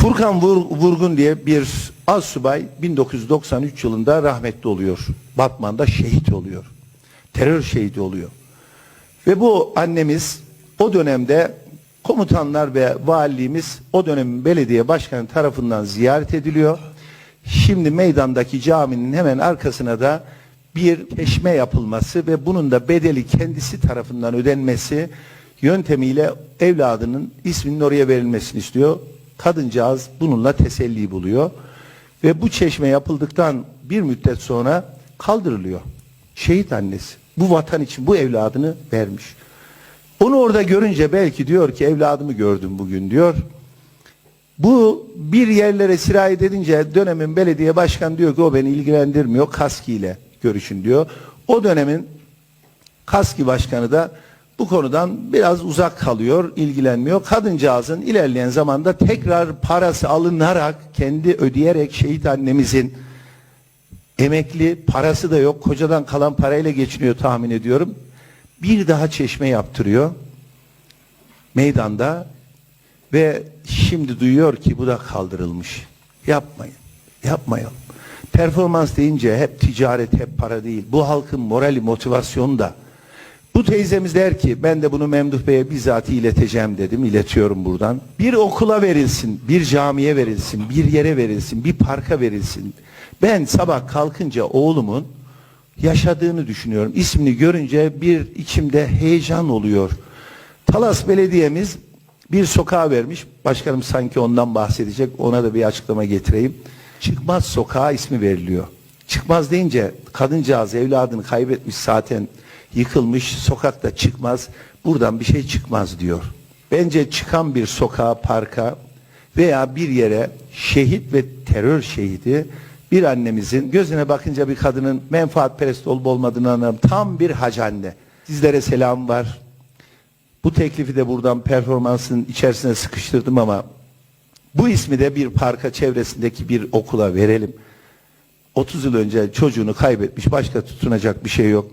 Furkan Vur- Vurgun diye bir az subay 1993 yılında rahmetli oluyor. Batman'da şehit oluyor. Terör şehidi oluyor. Ve bu annemiz o dönemde komutanlar ve valiliğimiz o dönemin belediye başkanı tarafından ziyaret ediliyor. Şimdi meydandaki caminin hemen arkasına da bir çeşme yapılması ve bunun da bedeli kendisi tarafından ödenmesi yöntemiyle evladının isminin oraya verilmesini istiyor. Kadıncağız bununla teselli buluyor. Ve bu çeşme yapıldıktan bir müddet sonra kaldırılıyor. Şehit annesi. Bu vatan için bu evladını vermiş. Onu orada görünce belki diyor ki evladımı gördüm bugün diyor. Bu bir yerlere sirayet edince dönemin belediye başkanı diyor ki o beni ilgilendirmiyor. Kaski ile görüşün diyor. O dönemin Kaski başkanı da bu konudan biraz uzak kalıyor, ilgilenmiyor. Kadıncağızın ilerleyen zamanda tekrar parası alınarak, kendi ödeyerek şehit annemizin emekli, parası da yok, kocadan kalan parayla geçiniyor tahmin ediyorum. Bir daha çeşme yaptırıyor meydanda ve şimdi duyuyor ki bu da kaldırılmış. Yapmayın, yapmayalım. Performans deyince hep ticaret, hep para değil. Bu halkın morali, motivasyonu da. Bu teyzemiz der ki ben de bunu Memduh Bey'e bizzat ileteceğim dedim. iletiyorum buradan. Bir okula verilsin, bir camiye verilsin, bir yere verilsin, bir parka verilsin. Ben sabah kalkınca oğlumun yaşadığını düşünüyorum. İsmini görünce bir içimde heyecan oluyor. Talas Belediye'miz bir sokağa vermiş. Başkanım sanki ondan bahsedecek. Ona da bir açıklama getireyim. Çıkmaz sokağa ismi veriliyor. Çıkmaz deyince kadıncağız evladını kaybetmiş zaten yıkılmış sokakta çıkmaz. Buradan bir şey çıkmaz diyor. Bence çıkan bir sokağa, parka veya bir yere şehit ve terör şehidi bir annemizin gözüne bakınca bir kadının menfaatperest olup olmadığını anlarım. Tam bir hacı anne. Sizlere selam var. Bu teklifi de buradan performansın içerisine sıkıştırdım ama bu ismi de bir parka çevresindeki bir okula verelim. 30 yıl önce çocuğunu kaybetmiş başka tutunacak bir şey yok.